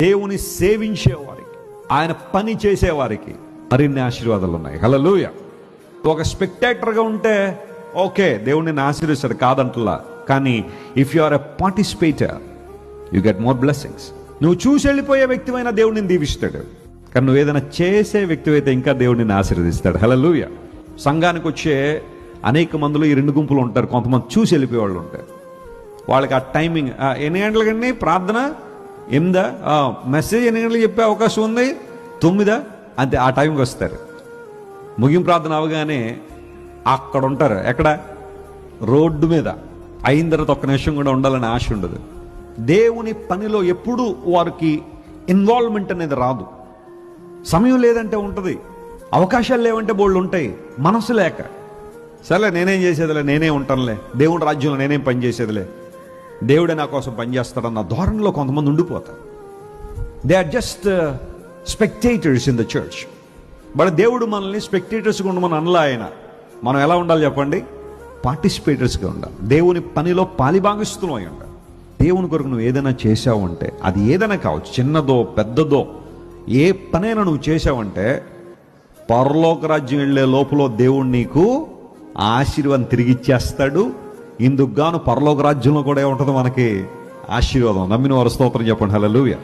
దేవుని సేవించేవారికి ఆయన పని చేసేవారికి మరిన్ని ఆశీర్వాదాలు ఉన్నాయి హలోయ ఒక స్పెక్టేటర్గా ఉంటే ఓకే దేవుడిని నేను ఆశీర్వదిస్తాడు కాదంటలా కానీ if you are a participator you get more blessings నువ్వు చూసి వెళ్ళిపోయే వ్యక్తివైన దేవుడిని దీవిస్తాడు. కానీ నువ్వు ఏదైనా చేసే వ్యక్తివైతే ఇంకా దేవుడిని ఆశీర్వదిస్తాడు హలలుయ సంఘానికి వచ్చే అనేక మందిలో ఈ రెండు గుంపులు ఉంటారు. కొంతమంది చూసి వెళ్ళిపోయే వాళ్ళు ఉంటారు. వాళ్ళకి ఆ టైమింగ్ ఎన్ని గంటలకండి? ప్రార్థన? ఎనిమిదా? మెసేజ్ ఎన్ని గంటలకు చెప్పే అవకాశం ఉంది? తొమ్మిదా? అంతే ఆ టైంకి వస్తారు. ముగింపు ప్రార్థన అవగానే అక్కడ ఉంటారు. ఎక్కడ? రోడ్డు మీద. అయిన తర్వాత ఒక్క నిమిషం కూడా ఉండాలని ఆశ ఉండదు. దేవుని పనిలో ఎప్పుడూ వారికి ఇన్వాల్వ్మెంట్ అనేది రాదు. సమయం లేదంటే ఉంటుంది. అవకాశాలు లేవంటే బోళ్ళు ఉంటాయి. మనసు లేక. సరే నేనేం చేసేదిలే? నేనే ఉంటానులే. దేవుడి రాజ్యంలో నేనేం పని చేసేదిలే దేవుడే నా కోసం పనిచేస్తాడన్న ధోరణిలో కొంతమంది ఉండిపోతారు. They are just spectators in the church but దేవుడు మనల్ని స్పెక్టేటర్స్గా ఉండమని అనలా ఆయన. మనం ఎలా ఉండాలి చెప్పండి? పార్టిసిపేటర్స్గా ఉండాలి. దేవుని పనిలో పాలిభాగస్తులం అయి ఉండాలి. దేవుని కొరకు నువ్వు ఏదైనా చేసావంటే అది ఏదైనా కావచ్చు చిన్నదో పెద్దదో ఏ పనైనా నువ్వు చేసావంటే పరలోక రాజ్యం వెళ్ళే లోపల దేవుడు నీకు ఆశీర్వాదం తిరిగిచ్చేస్తాడు ఇందుకు గాను పరలోక రాజ్యంలో కూడా ఏముంటుంది మనకి ఆశీర్వాదం. నమ్మిన వారు స్తోత్రం చెప్పండి. హలో